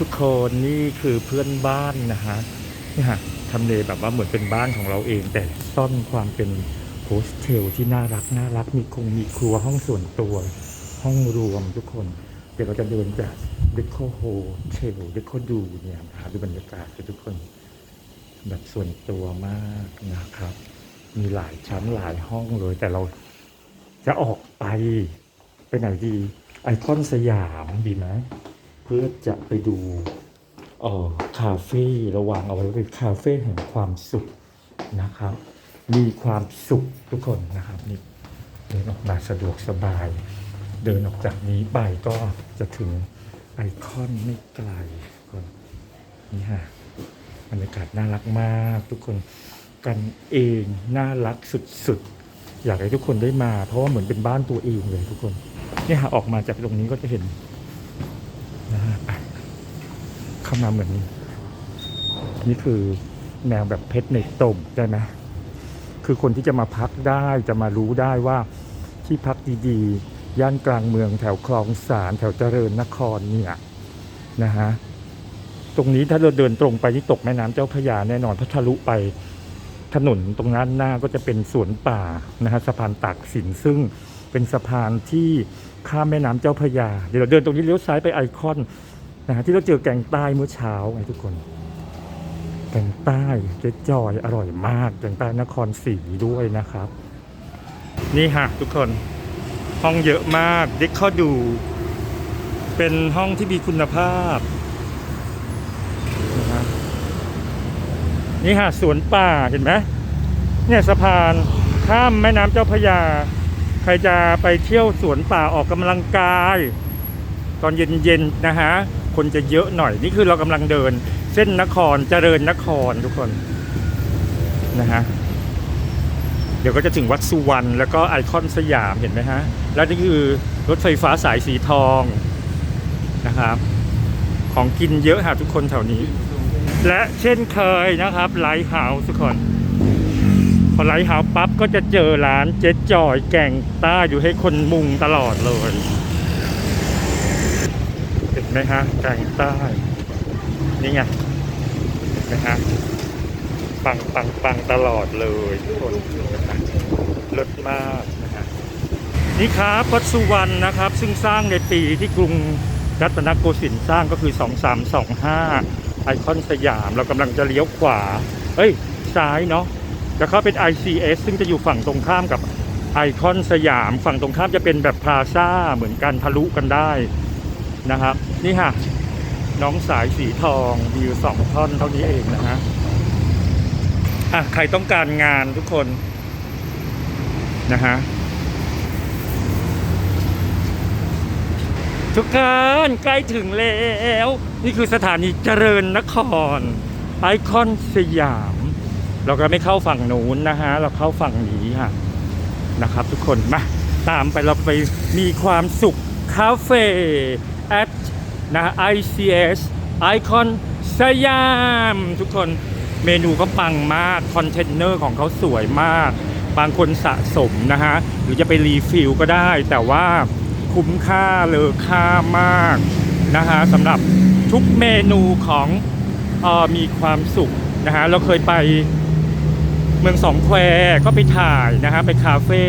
ทุกคนนี่คือเพื่อนบ้านนะฮะนี่ฮะทำเลแบบว่าเหมือนเป็นบ้านของเราเอง แต่ซ่อนความเป็นโฮสเทลที่น่ารักน่ารักมีคงมีครัวห้องส่วนตัวห้องรวมทุกคน เดี๋ยวเราจะเดินจากเดคโคโฮเทลเดคโคดูเนี่ยหาดูบรรยากาศกันทุกคน แบบส่วนตัวมากนะครับ มีหลายชั้นหลายห้องเลย แต่เราจะออกไปไปไหนดี ไอคอนสยามดีไหม พื่อจะไปดูเออคาเฟ่ระวางเอาไว้เป็นคาเฟ่แห่งความสุขนะครับ มีความสุขทุกคนนะครับนี่เดินออกมาสะดวกสบาย เดินออกจากนี้ไปก็จะถึงไอคอนไม่ไกลทุกคนนี่ฮะบรรยากาศน่ารักมากทุกคนกันเองน่ารักสุดๆ อยากให้ทุกคนได้มา เพราะว่าเหมือนเป็นบ้านตัวเองเลยทุกคนเนี่ยหาออกมาจากตรงนี้ก็จะเห็นนะฮะอะ เข้ามาเหมือน นี่คือแนวแบบเพชรในตมได้ไหมคือคนที่จะมาพักได้จะมารู้ได้ว่าที่พักดีๆ ย่านกลางเมืองแถวคลองสารแถวเจริญนครเนี่ยนะฮะตรงนี้ถ้าเราเดินตรงไปที่ตกแม่น้ำเจ้าพระยาแน่นอนเพราะทะลุไปถนนตรงนั้นหน้าก็จะเป็นสวนป่านะฮะสะพานตากสินซึ่งเป็นสะพานที่ข้ามแม่น้ำเจ้าพระยาเดี๋ยวเราเดินตรงนี้เลี้ยวซ้ายไปไอคอน นะฮะที่เราเจอแกงใต้เมื่อเช้าไงทุกคน แกงใต้เจ๊จอยอร่อยมากแกงใต้นครศรีด้วยนะครับ นี่ฮะทุกคนห้องเยอะมากเด็กเข้าดู เป็นห้องที่มีคุณภาพนะฮะนี่ฮะสวนป่าเห็นไหมเนี่ยสะพานข้ามแม่น้ำเจ้าพระยา ใครจะไปเที่ยวสวนป่าออกกำลังกาย ตอนเย็นๆนะฮะ คนจะเยอะหน่อย นี่คือเรากำลังเดิน เส้นนครเจริญนครทุกคนนะฮะเดี๋ยวก็จะถึงวัดสุวรรณแล้วก็ไอคอนสยามเห็นไหมฮะ แล้วนี่คือรถไฟฟ้าสายสีทองนะครับ ของกินเยอะหาทุกคนแถวนี้ และเช่นเคยนะครับไลท์เฮาส์ทุกคน พอไลท์เฮาส์ปั๊บก็จะเจอร้านเจ๊จอยแก่งต้าอยู่ให้คนมุงตลอดเลย ไหมฮะแก่ใต้นี่ไงเห็นไหมฮะปังปังปังตลอดเลยทุกคนนะฮะเลิศมากนะฮะนี่ครับวัดสุวรรณนะครับ ซึ่งสร้างในปีที่กรุงรัตนโกสินทร์สร้างก็คือ 2325 ไอคอนสยามเรากำลังจะเลี้ยวขวา เอ้ย ซ้ายเนาะแล้วเข้าเป็น ICS ซึ่งจะอยู่ฝั่งตรงข้ามกับไอคอนสยาม ฝั่งตรงข้ามจะเป็นแบบพลาซ่าเหมือนกันทะลุกันได้ นะครับ นี่ฮะน้องสายสีทองมีอยู่สองท่อนเท่านี้เองนะฮะอะใครต้องการงานทุกคนนะฮะทุกคนใกล้ถึงแล้ว นี่คือสถานีเจริญนคร ไอคอนสยาม เราก็ไม่เข้าฝั่งนู้นนะฮะ เราเข้าฝั่งนี้ค่ะนะครับ ทุกคนมาตามไปเราไปมีความสุขคาเฟ่ at นะ ICS ไอคอนสยามทุกคนเมนูก็ปังมาก คอนเทนเนอร์ของเขาสวยมาก บางคนสะสมนะฮะ หรือจะไปรีฟิลก็ได้ แต่ว่าคุ้มค่าเลอค่ามากนะฮะสำหรับทุกเมนูของออมีความสุขนะฮะ เราเคยไปเมืองสองแควก็ไปถ่ายนะฮะ ไปคาเฟ่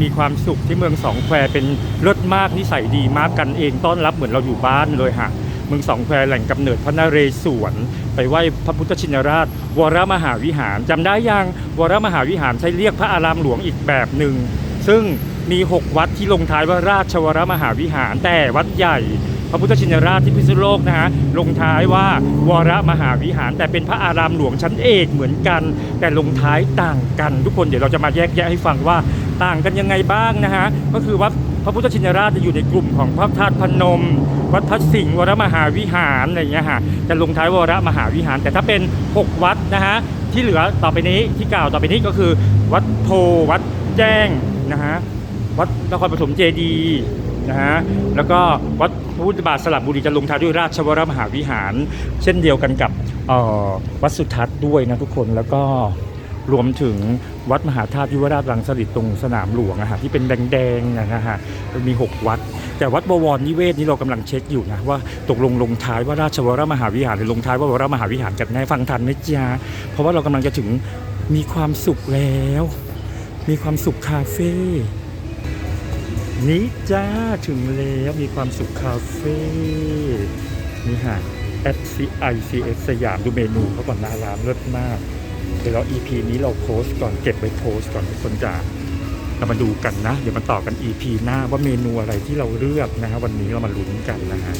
มีความสุขที่เมืองสองแควเป็นเลิศมากนิสัยดีมากกันเองต้อนรับเหมือนเราอยู่บ้านเลยฮะเมืองสองแควแหล่งกำเนิดพระนเรศวรไปไหว้พระพุทธชินราช วรมหาวิหารจำได้ยังวรมหาวิหารใช้เรียกพระอารามหลวงอีกแบบหนึ่งซึ่งมี 6 วัดที่ลงท้ายว่าราชวรมหาวิหาร แต่วัดใหญ่พระพุทธชินราชที่พิษณุโลกนะฮะลงท้ายว่าวรมหาวิหาร แต่เป็นพระอารามหลวงชั้นเอกเหมือนกัน แต่ลงท้ายต่างกัน ทุกคนเดี๋ยวเราจะมาแยกแยะให้ฟังว่า ต่างกันยังไงบ้างนะฮะก็คือวัดพระพุทธชินราชจะอยู่ในกลุ่มของพระธาตุพนม วัดพระสิงห์วรมหาวิหารอะไรอย่างเงี้ยฮะจะลงท้ายวรมหาวิหาร แต่ถ้าเป็น 6 วัดนะฮะที่เหลือต่อไปนี้ที่กล่าวต่อไปนี้ก็คือ วัดโพวัดแจ้งนะฮะวัดนครปฐมเจดีย์นะฮะแล้วก็วัดพระพุทธบาทสลับบุรีจะลงท้ายด้วยราชวรมหาวิหาร เช่นเดียวกันกับออวัดสุทัศน์ด้วยนะทุกคนแล้วก็ รวมถึงวัดมหาธาตุยุวราชรังสฤษตรงสนามหลวงอะฮะที่เป็นแดงๆนะฮะมี 6 วัด แต่วัดบวรนิเวศนี่เรากำลังเช็คอยู่นะว่าตกลงลงท้ายว่าราชวรมหาวิหารหรือลงท้ายว่าวรมหาวิหารกันแน่ฟังทันไหมจ๊ะเพราะว่าเรากำลังจะถึงมีความสุขแล้ว มีความสุขคาเฟ่นี่จ้าถึงแล้วมีความสุขคาเฟ่นี่ฮะ at CICX สยามดูเมนูเขาก่อนหน้าร้านเลิศมาก เดี๋ยวเรา EP นี้เราโพสต์ก่อนเก็บไว้โพสต์ก่อนทุกคนจ๋าเรามาดูกันนะ เดี๋ยวมาต่อกัน EP หน้าว่าเมนูอะไรที่เราเลือกนะฮะวันนี้เรามาลุ้นกันนะฮะ